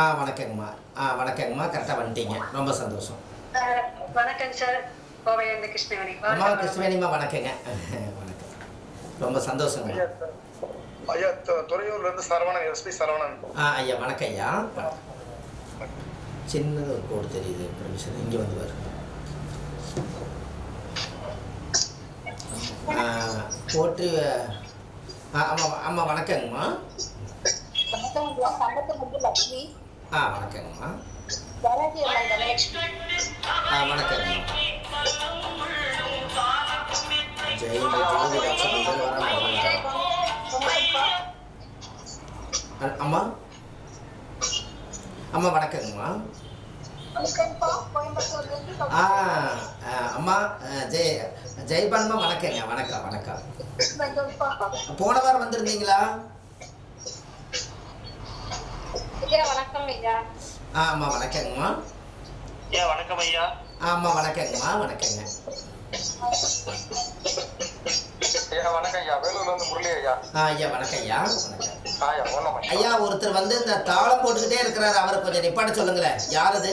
ஆ வணக்கங்கம்மா. ஆ வணக்கங்கம்மா. கரெக்டாக வந்துட்டீங்க. ரொம்ப சந்தோஷம். வணக்கம் சார். கோவையிலிருந்து கிருஷ்ணவேணி. அம்மா வணக்கம். கிருஷ்ணவேணிம்மா வணக்கங்க. வணக்கம். ரொம்ப சந்தோஷங்க. ஐயா த- ஐயா து- துறையூர்ல இருந்து சரவணன் எஸ்பி சரவணன். ஆ ஐயா வணக்கம் ஐயா. சின்னது ஒரு கோடு தெரியுது. permission. இங்கே வந்து வரும் ஆ, போட்டு ஆமாம் ஆமாம் வணக்கங்கம்மா. வணக்கம் ஐயா. சம்பத்திலிருந்து லட்சுமி. ஆ வணக்கங்கம்மா. வரதி அம்மா ஆ வணக்கங்கம்மா. ஜெய் அம்மா? அம்மா வணக்கங்கம்மா. வணக்கம்ப்பா கோயம்புத்தூர்லேருந்து ஆ அம்மா ஆ, ஜெய் ஜெய்பான்மா வணக்கங்க வணக்கம் வணக்கம். போன வாரம் வந்திருந்தீங்களா? ஐயா வணக்கம் ஐயா. ஆ அம்மா வணக்கங்கம்மா. ஐயா வணக்கம் ஐயா. ஆ அம்மா வணக்கங்கம்மா வணக்கங்க. ஐயா வணக்கம் ஐயா. வேலூர்ல இருந்து முரளி ஐயா. ஆ ஐயா வணக்கம் ஐயா. வணக்கம் ஐயா ஒருத்தர் வந்து இந்த தாளம் போட்டுக்கிட்டே இருக்கிறாரு. அவரை கொஞ்சம் நிப்பாட்ட சொல்லுங்களேன். யார் அது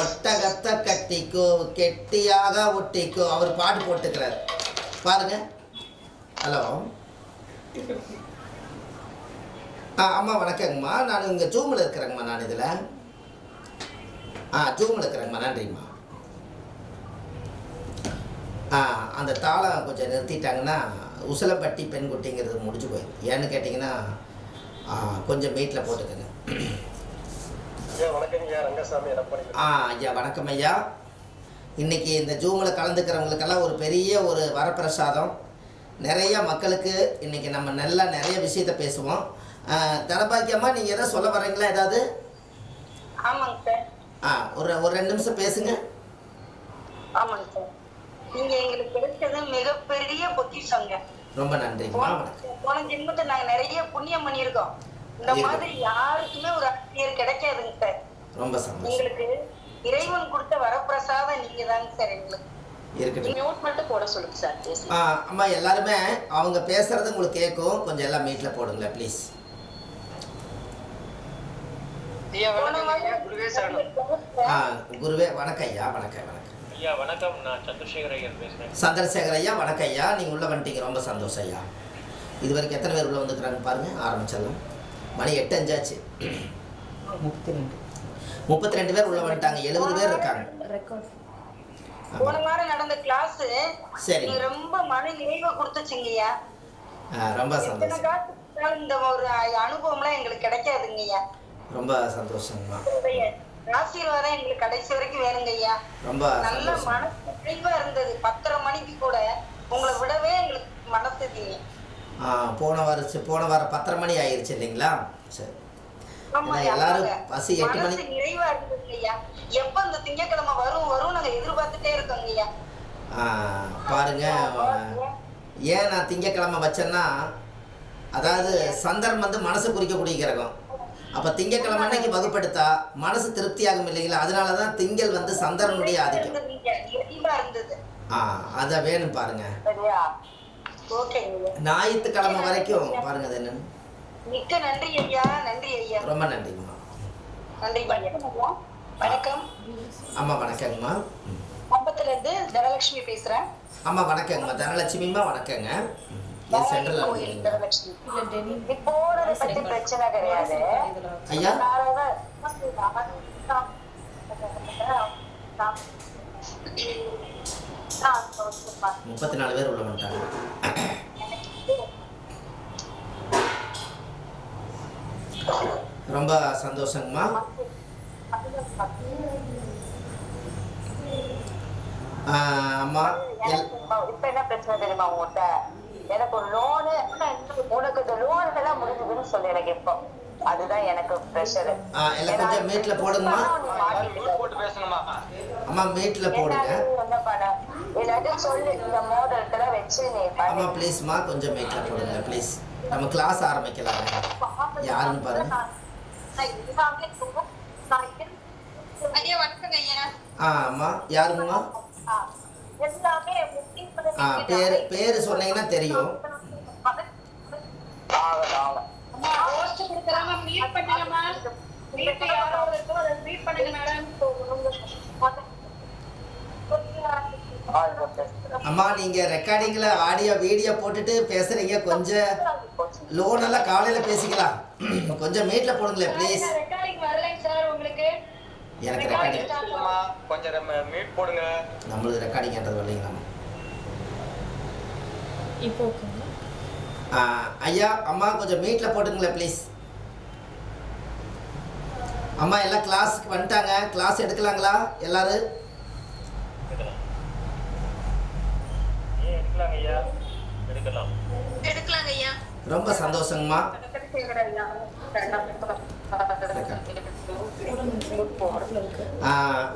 ஒட்டகத்தை கட்டிக்கோ கெட்டியாக ஒட்டிக்கோ. அவர் பாட்டு போட்டுக்கிறார். பாருங்க. ஹலோ. அம்மா வணக்கங்கம்மா. நான் இங்கே ஜூமில் இருக்கிறேங்கம்மா நான் இதில். ஆ ஜூமில் இருக்கிறேங்கம்மா நன்றிம்மா. ஆ அந்த தாளம் கொஞ்சம் நிறுத்திட்டாங்கன்னா உசலப்பட்டி பெண்குட்டிங்கிறது முடிஞ்சு போயிடும். ஏன்னு கேட்டிங்கன்னா கொஞ்சம் வெயிட்டில் போட்டுக்கோங்க. ஆ ஐயா வணக்கம் ஐயா. இன்னைக்கு இந்த ஜூமில் கலந்துக்கிறவங்களுக்கெல்லாம் ஒரு பெரிய ஒரு வரப்பிரசாதம். நிறைய மக்களுக்கு இன்னைக்கு நம்ம நல்லா நிறைய விஷயத்த பேசுவோம். தனபாக்கியம்மா நீங்கள் எதாவது சொல்ல வர்றீங்களா ஏதாவது? ஆமாங்க சார். ஆ ஒரு ஒரு ரெண்டு நிமிஷம் பேசுங்க. ஆமாங்க சார். நீங்க எங்களுக்கு கிடைச்சது மிகப்பெரிய பொக்கிஷங்க. ரொம்ப நன்றிங்கம்மா போன ஜென்மத்தை நாங்க நிறைய புண்ணியம் பண்ணியிருக்கோம் இந்த. மாதிரி யாருக்குமே ஒரு ஆசிரியர் கிடைக்காதுங்க சார். ரொம்ப சந்தோஷம். எங்களுக்கு இறைவன் கொடுத்த வரப்பிரசாதம் நீங்க தாங்க சார் எங்களுக்கு அம்மா எல்லாருமே அவங்க பேசுறது உங்களுக்கு கேட்கும். கொஞ்சம் எல்லாம் மீட்டில் போடுங்களேன் ப்ளீஸ் ஐயா போன வணக்கம் ஐயா வாரம் குருவே சரணம் ஆ குருவே வணக்கம் ஐயா வணக்கம் வணக்கம். ஐயா வணக்கம். நான் சந்திரசேகர் ஐயர் பேசுறேன். சந்திரசேகர் ஐயா வணக்கம் ஐயா. நீங்கள் உள்ளே வந்துட்டீங்க. ரொம்ப சந்தோஷம் ஐயா. இது வரைக்கும் எத்தனை பேர் உள்ளே வந்துக்கிறாங்க பாருங்க. ஆரம்பிச்சிடலாம். மணி எட்டு அஞ்சாச்சு. முப்பத்தி ரெண்டு பேர் உள்ளே வந்துட்டாங்க. எழுபது பேர் இருக்காங்க. போன வாரம் நடந்த கிளாஸ் சரி. நீங்க ரொம்ப மன நிறைவை கொடுத்துச்சுங்கய்யா ஆ, ரொம்ப சந்தோஷம். இந்த ஒரு அனுபவம்லாம் எங்களுக்கு கிடைக்காதுங்கய்யா ரொம்ப சந்தோஷங்கம்மா. ஆசீர்வாதம் எங்களுக்கு கடைசி வரைக்கும் வேணுங்கய்யா ரொம்ப நல்ல மனசு நிறைவா இருந்தது. பத்தரை மணிக்கு கூட உங்களை விடவே எங்களுக்கு மனசு இல்லைங்க. ஆ போன வாரம் போன வாரம் பத்தரை மணி ஆயிருச்சு இல்லைங்களா? சரி. எல்லாரும். பசி எட்டு மணி நிறைவா இருந்தது ஐயா. எப்ப இந்த திங்கட்கிழமை வரும் வரும் நாங்க எதிர்பார்த்துட்டே இருக்கோங்க ஐயா. ஆ, பாருங்க ஏன் நான் திங்கக்கிழமை வச்சேன்னா அதாவது சந்திரன் வந்து மனசு குறிக்கக்கூடிய கிரகம். அப்போ திங்கக்கிழமை அன்னைக்கு வகுப்படுத்தா மனசு திருப்தியாகும் இல்லைங்களா? அதனால தான் திங்கள் வந்து சந்திரனுடைய ஆதிக்கம். ஆ அதை வேணும் பாருங்க. ஞாயிற்றுக்கிழமை வரைக்கும் பாருங்க அது என்னன்னு. மிக்க நன்றி ஐயா நன்றி ஐயா. ரொம்ப நன்றிங்கம்மா. நன்றி வணக்கம் அம்மா வணக்கங்கம்மா. ம். கம்பத்துல இருந்து தனலட்சுமி பேசுறேன். அம்மா வணக்கங்கம்மா. தனலட்சுமிம்மா வணக்கங்க. போறது பத்தி பிரச்சனை கிடையாது. ஐயா? முப்பத்தி நாலு பேர் உள்ள வந்துட்டாங்க. ரொம்ப சந்தோஷங்கம்மா. அம்மா இப்ப என்ன பிரச்சனை தெரியுமா உங்ககிட்ட எனக்கு ஒரு லோனு உனக்கு இந்த லோன் எல்லாம் முடிஞ்சதுன்னு சொல்லு எனக்கு இப்போ அதுதான் எனக்கு ப்ரெஷர் எல்லாம் கொஞ்சம் மீட்ல போடுங்கம்மா போட்டு பேசணுமா? அம்மா மீட்ல போடுங்க. என்ன பண்ண எல்லாத்தையும் சொல்லு இந்த மோதிரத்துல வச்சு நீ அம்மா ப்ளீஸ்மா கொஞ்சம் மீட்ல போடுங்க ப்ளீஸ் நம்ம கிளாஸ் ஆரம்பிக்கலாம். யாருன்னு பாருங்க. ஆ அம்மா யாருங்கம்மா? ஆ பேர் பேர் சொன்னீங்கன்னா தெரியும். Mute பண்ணுங்கம்மா. வீட்டுல யாரோ ஒருத்தர் அதை mute பண்ணுங்க இப்போ பேசுறேன் அம்மா நீங்கள் ரெக்கார்டிங்கில் ஆடியோ வீடியோ போட்டுட்டு பேசுகிறீங்க கொஞ்சம் லோன் எல்லாம் காலையில் பேசிக்கலாம். கொஞ்சம் மீட்டில் போடுங்களேன் ப்ளீஸ் recording வரலைங்க சார் உங்களுக்கு. எனக்கு ரெக்கார்டிங் கொஞ்சம் நம்ம மியூட் போடுங்க. நம்மளுக்கு ரெக்கார்டிங்ன்றது வரலைங்களாம்மா இப்போ ஓகேங்களா ஆ, ஐயா அம்மா கொஞ்சம் மீட்டில் போட்டுங்களேன் ப்ளீஸ் அம்மா எல்லாம் கிளாஸுக்கு வந்துட்டாங்க. கிளாஸ் எடுக்கலாங்களா? எல்லாரும்? ஐயா எடுக்கலாங்க ஐயா ரொம்ப சந்தோஷங்கம்மா.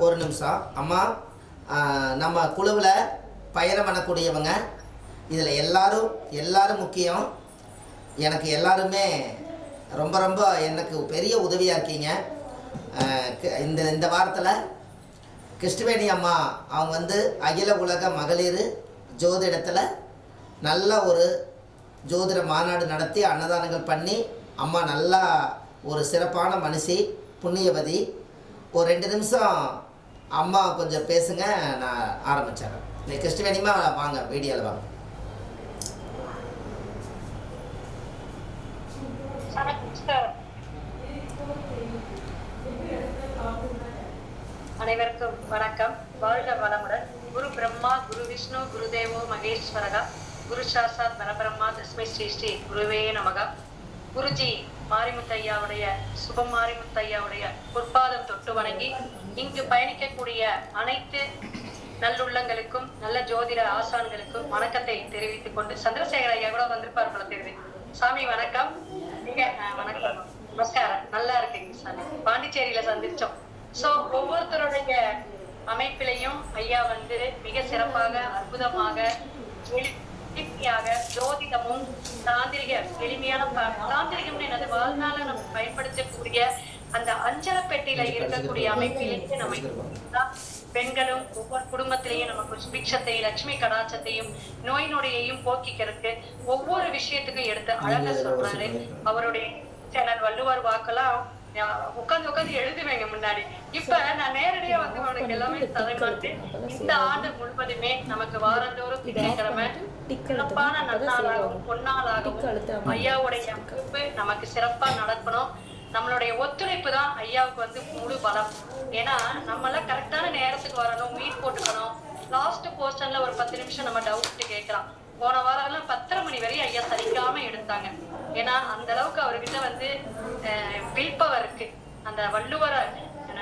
ஒரு நிமிஷம். அம்மா நம்ம குழுவில் பயணம் பண்ணக்கூடியவங்க. இதில் எல்லாரும் எல்லாரும் முக்கியம். எனக்கு எல்லாருமே ரொம்ப ரொம்ப எனக்கு பெரிய உதவியாக இருக்கீங்க. இந்த இந்த வாரத்தில் கிருஷ்ணவேணி அம்மா அவங்க வந்து அகில உலக மகளிர் ஜோதிடத்தில் நல்ல ஒரு ஜோதிட மாநாடு நடத்தி அன்னதானங்கள் பண்ணி அம்மா நல்லா ஒரு சிறப்பான மனுஷி புண்ணியவதி. ஒரு ரெண்டு நிமிஷம் அம்மா கொஞ்சம் பேசுங்க நான் ஆரம்பிச்சிடுறேன். நீ கிருஷ்ணவேணிமா வாங்க வீடியோவில் வாங்க. அனைவருக்கும் வணக்கம். வாழ்க வளமுடன். குரு பிரம்மா குரு விஷ்ணு குரு தேவோ மகேஸ்வரகா. குரு சாசாத் பரபிரம்மா தஸ்மை ஸ்ரீ ஸ்ரீ குருவே நமகா. குருஜி மாரிமுத்தையாவுடைய சுபம் மாரிமுத்தையாவுடைய பொற்பாதம் தொட்டு வணங்கி இங்கு பயணிக்கக்கூடிய அனைத்து நல்லுள்ளங்களுக்கும் நல்ல ஜோதிட ஆசான்களுக்கும் வணக்கத்தை தெரிவித்துக் கொண்டு சந்திரசேகர ஐயா கூட வந்திருப்பார் போல தெரிவி சாமி வணக்கம். நீங்க வணக்கம். நமஸ்காரம். நல்லா இருக்குங்க சாமி. பாண்டிச்சேரியில சந்திச்சோம். சோ ஒவ்வொருத்தருடைய அமைப்பிலையும் ஐயா வந்து மிக சிறப்பாக அற்புதமாக எளிமையாக ஜோதிடமும் தாந்திரிக எளிமையான தாந்திரிகம்னு என்னது? வாழ்நாள நம்ம பயன்படுத்தக்கூடிய அந்த அஞ்சல பெட்டியில இருக்கக்கூடிய அமைப்பிலேயே நம்ம பெண்களும் ஒவ்வொரு குடும்பத்திலையும் நமக்கு சுபிக்ஷத்தை லட்சுமி கடாச்சத்தையும் நோய் நொடியையும் போக்கிக்கிறதுக்கு ஒவ்வொரு விஷயத்துக்கும் எடுத்து அழகா சொல்றாரு அவருடைய சேனல் வள்ளுவர் வாக்கெல்லாம் உட்காந்து உட்காந்து எழுதுவேங்க முன்னாடி. இப்ப நான் நேரடியா வந்து உனக்கு எல்லாமே தலைமாட்டு இந்த ஆண்டு முழுவதுமே நமக்கு வாரந்தோறும் திங்கட்கிழமை சிறப்பான நன்னாளாகவும் பொன்னாளாகவும் ஐயாவுடைய அமைப்பு நமக்கு சிறப்பா நடக்கணும். நம்மளுடைய ஒத்துழைப்பு தான் ஐயாவுக்கு வந்து முழு பலம். ஏன்னா நம்மள கரெக்டான நேரத்துக்கு வரணும் மீட் போட்டுக்கணும். லாஸ்ட் போர்ஷன்ல ஒரு பத்து நிமிஷம் நம்ம டவுட் கேட்கலாம். போன வாரம் எல்லாம் பத்தரை மணி வரையும் ஐயா சலிக்காம எடுத்தாங்க. ஏன்னா அந்த அளவுக்கு அவர்கிட்ட வந்து வில்பவர் இருக்கு. அந்த வள்ளுவர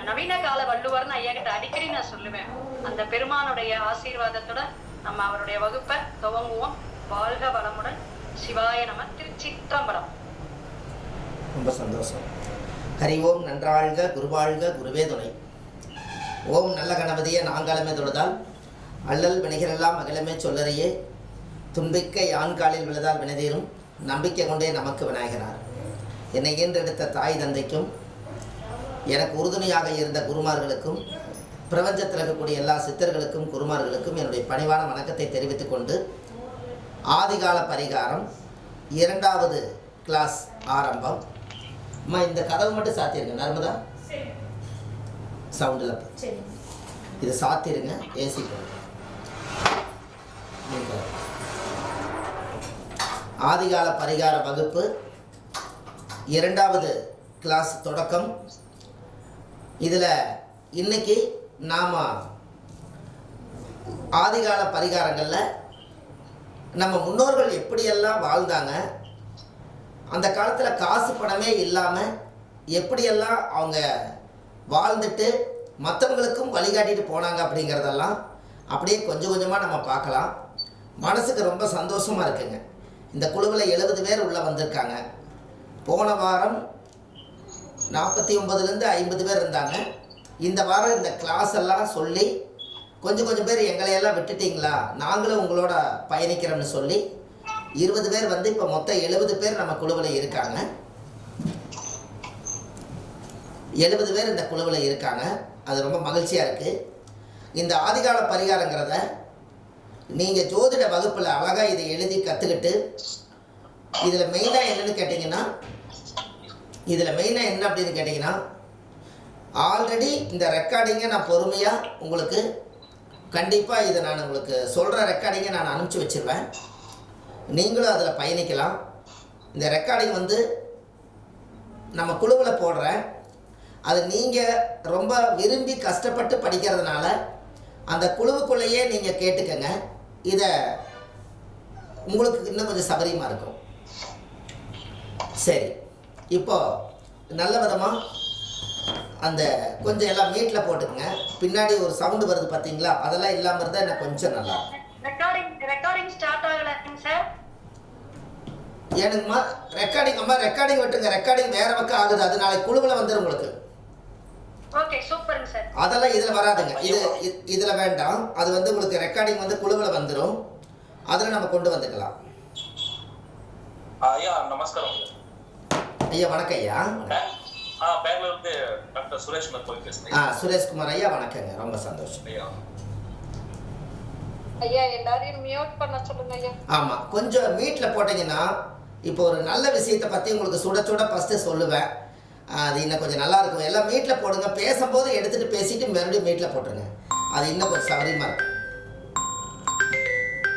நவீன கால வள்ளுவர்னு ஐயா கிட்ட அடிக்கடி நான் சொல்லுவேன். அந்த பெருமானுடைய ஆசீர்வாதத்தோட நம்ம அவருடைய வகுப்பை துவங்குவோம். வாழ்க வளமுடன். சிவாய நம திருச்சிற்றம்பலம். ரொம்ப சந்தோஷம். ஹரி ஓம் நன்றாழ்க குருவாழ்க குருவே துணை. ஓம் நல்ல கணபதியே நாங்காலமே தொழுதால். அல்லல் வினைகளெல்லாம் அகலமே சொல்லறையே. துன்பிக்க யான்காலில் விழுதால் வினைதீரும் நம்பிக்கை கொண்டே நமக்கு விநாயகனார். என்னை ஈன்றெடுத்த தாய் தந்தைக்கும் எனக்கு உறுதுணையாக இருந்த குருமார்களுக்கும் பிரபஞ்சத்தில் இருக்கக்கூடிய எல்லா சித்தர்களுக்கும் குருமார்களுக்கும் என்னுடைய பணிவான வணக்கத்தை தெரிவித்துக் கொண்டு ஆதிகால பரிகாரம் இரண்டாவது கிளாஸ் ஆரம்பம். அம்மா இந்த கதவு மட்டும் சாத்திருங்க. நர்மதா? சவுண்டில் சரி. இது சாத்திருங்க. ஏசி ஆதிகால பரிகார வகுப்பு. இரண்டாவது கிளாஸ் தொடக்கம். இதில் இன்னைக்கு நாம் ஆதிகால பரிகாரங்களில் நம்ம முன்னோர்கள் எப்படியெல்லாம் வாழ்ந்தாங்க அந்த காலத்தில் காசு பணமே இல்லாமல் எப்படியெல்லாம் அவங்க வாழ்ந்துட்டு மற்றவங்களுக்கும் வழிகாட்டிட்டு போனாங்க அப்படிங்கிறதெல்லாம் அப்படியே கொஞ்சம் கொஞ்சமாக நம்ம பார்க்கலாம். மனசுக்கு ரொம்ப சந்தோஷமாக இருக்குங்க. இந்த குழுவில் எழுபது பேர் உள்ளே வந்திருக்காங்க. போன வாரம் நாற்பத்தி ஒம்பதுலேருந்து ஐம்பது பேர் இருந்தாங்க. இந்த வாரம் இந்த கிளாஸ் எல்லாம் சொல்லி கொஞ்சம் கொஞ்சம் பேர் எங்களையெல்லாம் விட்டுட்டீங்களா? நாங்களும் உங்களோட பயணிக்கிறோம்னு சொல்லி இருபது பேர் வந்து இப்போ மொத்தம் எழுபது பேர் நம்ம குழுவில் இருக்காங்க. எழுபது பேர் இந்த குழுவில் இருக்காங்க. அது ரொம்ப மகிழ்ச்சியாக இருக்குது இந்த ஆதிகால பரிகாரங்கிறத நீங்கள் ஜோதிட வகுப்பில் அழகாக இதை எழுதி கற்றுக்கிட்டு இதில் மெயினாக என்னன்னு கேட்டிங்கன்னா இதில் மெயினாக என்ன அப்படின்னு கேட்டிங்கன்னா ஆல்ரெடி இந்த ரெக்கார்டிங்கை நான் பொறுமையாக உங்களுக்கு கண்டிப்பாக இதை நான் உங்களுக்கு சொல்கிற ரெக்கார்டிங்கை நான் அனுப்பிச்சி வச்சிருவேன். நீங்களும் அதில் பயணிக்கலாம். இந்த ரெக்கார்டிங் வந்து நம்ம குழுவில் போடுறேன். அது நீங்கள் ரொம்ப விரும்பி கஷ்டப்பட்டு படிக்கிறதுனால அந்த குழுவுக்குள்ளேயே நீங்கள் கேட்டுக்கங்க. இதை உங்களுக்கு இன்னும் கொஞ்சம் சபரியமாக இருக்கும். சரி. இப்போ நல்ல விதமாக அந்த கொஞ்சம் எல்லாம் மீட்டில் போட்டுக்கங்க. பின்னாடி ஒரு சவுண்டு வருது பார்த்தீங்களா அதெல்லாம் இல்லாமல் இருந்தால் எனக்கு கொஞ்சம் நல்லா இருக்கும். ரெக்கார்டிங் ரெக்கார்டிங் ஸ்டார்ட் ஆகலைங்க சார் ஏனுங்கம்மா ரெக்கார்டிங் அம்மா ரெக்கார்டிங் விட்டுங்க ரெக்கார்டிங் வேற பக்கம் ஆகுது. அது நாளைக்கு குழுவில் வந்துடும் உங்களுக்கு. அதெல்லாம் இதில் வராதுங்க. இது இதில் வேண்டாம். அது வந்து உங்களுக்கு ரெக்கார்டிங் வந்து குழுவில் வந்துடும் அதில் நம்ம கொண்டு வந்துக்கலாம். ஐயா நமஸ்காரம் ஐயா. வணக்கம் ஐயா. ஆ சுரேஷ்குமார் ஐயா வணக்கங்க. ரொம்ப சந்தோஷம். ஐயா. ஐயா எல்லாரையும் மியூட் பண்ண சொல்லுங்க ஐயா. ஆமாம் கொஞ்சம் மீட்டில் போட்டிங்கன்னா இப்போ ஒரு நல்ல விஷயத்தை பற்றி உங்களுக்கு சுட சுட ஃபஸ்ட்டு சொல்லுவேன். அது இன்னும் கொஞ்சம் நல்லா இருக்கும். எல்லாம் மீட்டில் போடுங்க. பேசும்போது எடுத்துகிட்டு பேசிட்டு மறுபடியும் மீட்டில் போட்டுருங்க. அது இன்னும் கொஞ்சம் சௌகரியமாக இருக்கும்